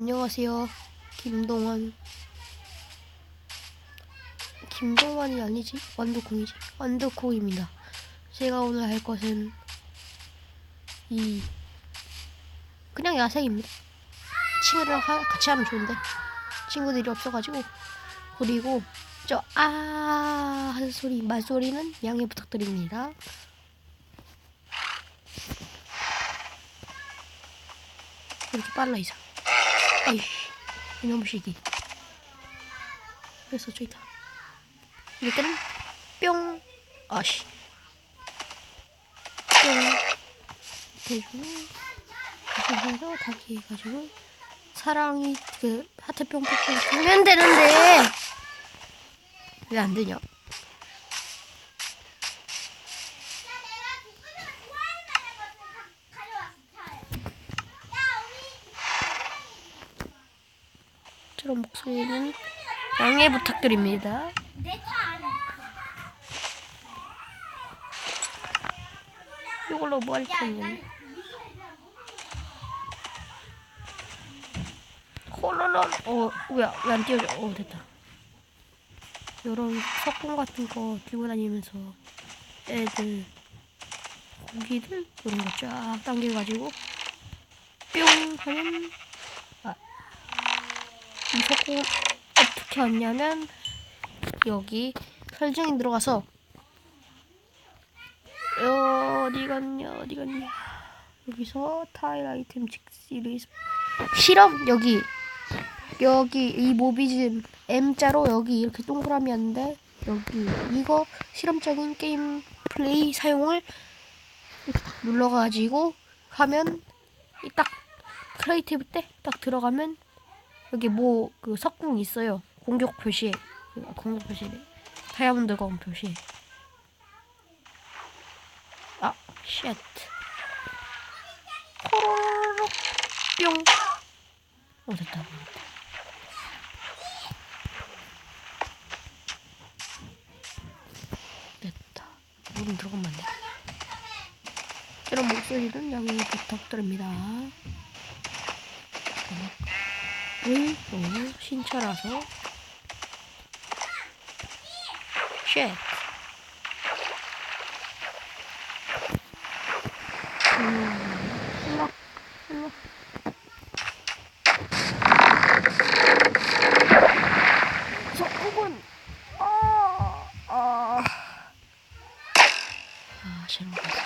안녕하세요. 김동완. 김동완이 아니지? 완두콩이지. 완두콩입니다. 제가 오늘 할 것은 이 그냥 야생입니다. 친구들이랑 하- 같이 하면 좋은데 친구들이 없어가지고 그리고 저 아 하는 소리 말소리는 양해 부탁드립니다. 이렇게 빨라 이상. 아이씨 이놈 시기. 그래서 저기다. 때는 뿅 아씨 뿅 대주고 이렇게 해서 닫기 해가지고 사랑이 그 하트 뿅뿅뿅 되면 되는데 왜 안 되냐? 저런 목소리는 양해 부탁드립니다. 이걸로 뭐할 거냐? 홀로로 어 뭐야 왜안 띄워져? 어 됐다. 이런 석궁 같은 거 들고 다니면서 애들 고기들 이런 거 쫙 당겨가지고 뿅 하면 아, 이 석궁 어떻게 왔냐면 여기 설정이 들어가서 어디 갔냐 어디 갔냐. 여기서 타일 아이템 직시리즈 실험 여기 여기 이 모비즘 M자로 여기 이렇게 동그라미 왔는데 여기 이거 실험적인 게임 플레이 사용을 눌러가지고 하면 이딱 크리에이티브 때 딱 들어가면 여기 뭐 그 석궁 있어요 공격 표시 아, 공격 표시래 다이아몬드 검 표시 아 쉣. 호로록 뿅. 어 됐다. 됐다. 물은 들어가면 안 돼. 이런 목소리는 양해 부탁드립니다. 을 너무 신차라서 쉣. 음, 일로, 일로. 석국은 아, 아, 아, 싫은 거 같아.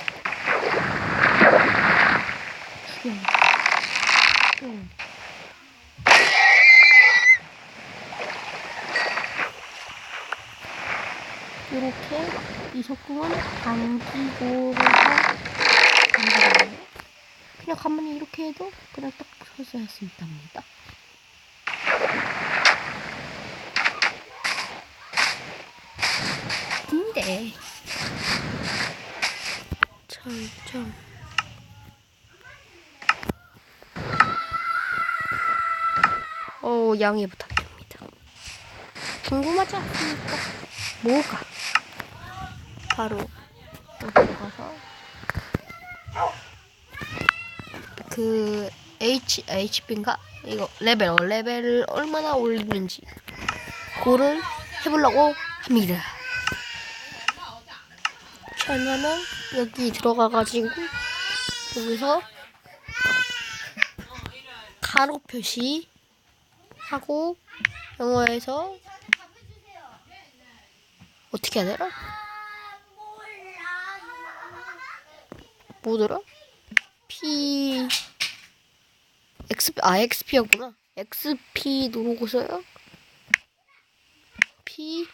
죽여. 뿅. 이렇게 이 석궁은 당기고서 간다고요. 그냥 가만히 이렇게 해도 그냥 딱 서서 할수 있답니다. 근데 참참 어 양해 부탁드립니다. 궁금하지 않습니까? 뭐가? 바로 여기 가서 그 H HP인가 이거 레벨 어, 레벨을 얼마나 올리는지 그를 해보려고 합니다. 처음에는 여기 들어가가지고 여기서 가로 표시 하고 영어에서 어떻게 해야 되나? 뭐더라? P X 아 XP였구나. XP 누르고서요. P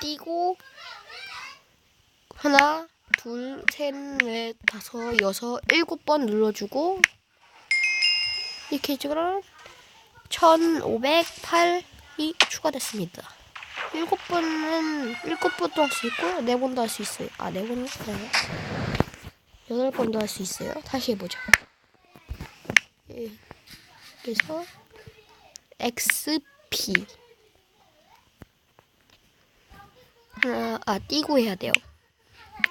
띄고 하나, 둘, 셋, 넷, 다섯, 여섯, 일곱 번 눌러주고 이렇게 해주면 1508이 추가됐습니다. 일곱 번은 일곱 번도 할 수 있고 네 번도 할 수 있어요. 아 네 번은 네. 여덟 번도 할수 있어요. 다시 해보자. 예. 그래서 XP 하나 아 띄고 해야 돼요.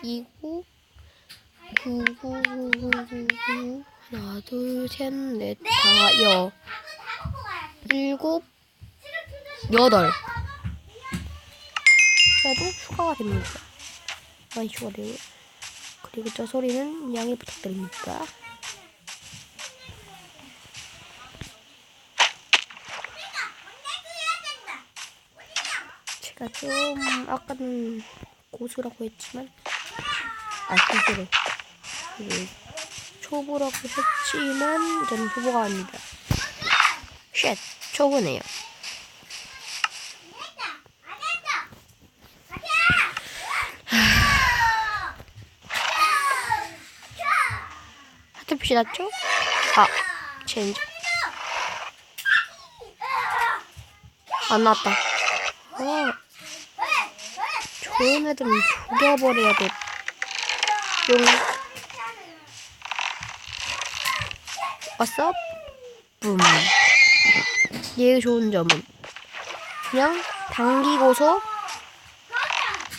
띄고 구구구구구구 하나 둘셋넷다여 일곱, 여덟. 그래도 추가가 됩니다. 많이 추가돼요. 그리고 저 소리는 양해 부탁드립니다. 제가 좀 아까는 고수라고 했지만 아 고수래 그 초보라고 했지만 저는 초보가 아닙니다. 쉣 초보네요. 하트빛이 났죠? 아 체인지 안 나왔다. 어. 좋은 애들은 죽여버려야 돼. 용. 왔어? 붐. 얘의 좋은 점은 그냥 당기고서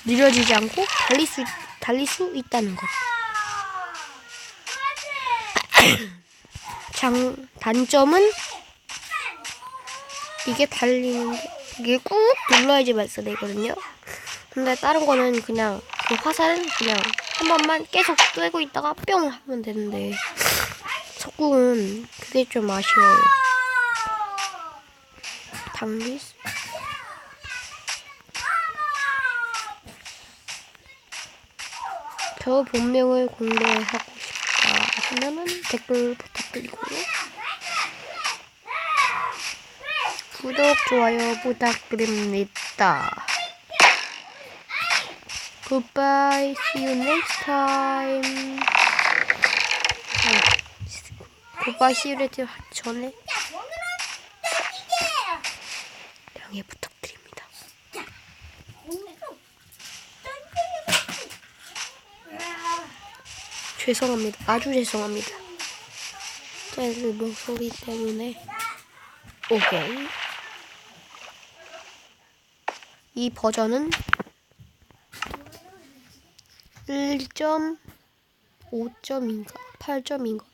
느려지지 않고 달릴 수, 달릴 수 있다는 것. 장, 단점은 이게 달리는데 이게 꾹 눌러야지 발사되거든요. 근데 다른 거는 그냥 그 화살은 그냥 한 번만 계속 떼고 있다가 뿅 하면 되는데 석궁은 그게 좀 아쉬워요. 당기 수- 저 본명을 공개하고 하면은 댓글 부탁드리고요. 구독, 좋아요 부탁드립니다. Goodbye. See you next time. Goodbye. See you later 전에 양해 부탁드립니다. 죄송합니다. 아주 죄송합니다. 제 목소리 때문에. 오케이. 이 버전은 1.5점인가 8점인가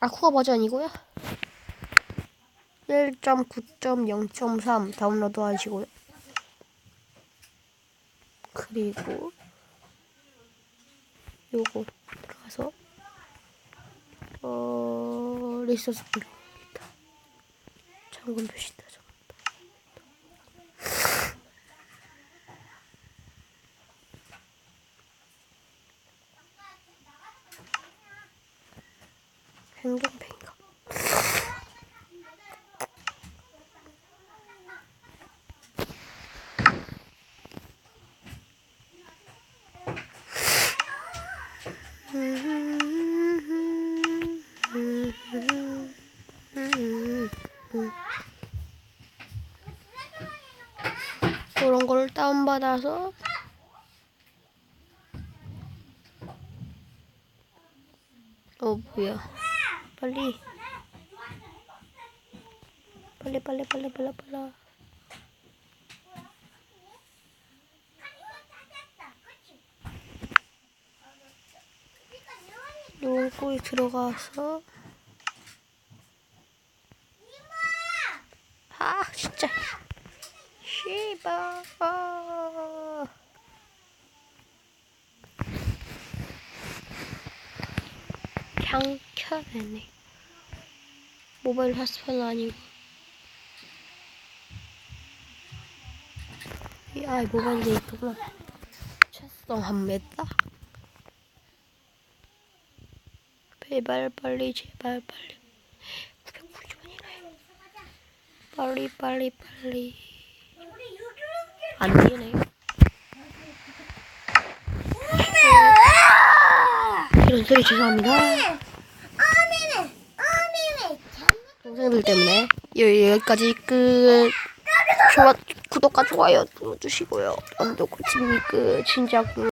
아쿠아 버전이고요 1.9.0.3 다운로드 하시고요 그리고 요거 들어가서 어 리소스 빌려옵니다. 잠금 표시다 잠금 행동뱅이가 그런 걸 다운받아서 어 뭐야? 빨리. 빨리 빨리 빨리 빨리 빨리. 요거에 들어가서. 아 진짜 씨발 아. 그냥 켜야 되네. 모바일 핫스팟은 아니고. 아 모바일이 있구나 최성 한 메다? 제발 빨리 제발 빨리. 990원이네 빨리 빨리 빨리 안 되네. 이런 소리 죄송합니다. 동생들 때문에. 여- 여기까지 끝. 좋아 구독과 좋아요 눌러주시고요. 언덕 고침이 끝 진짜 끝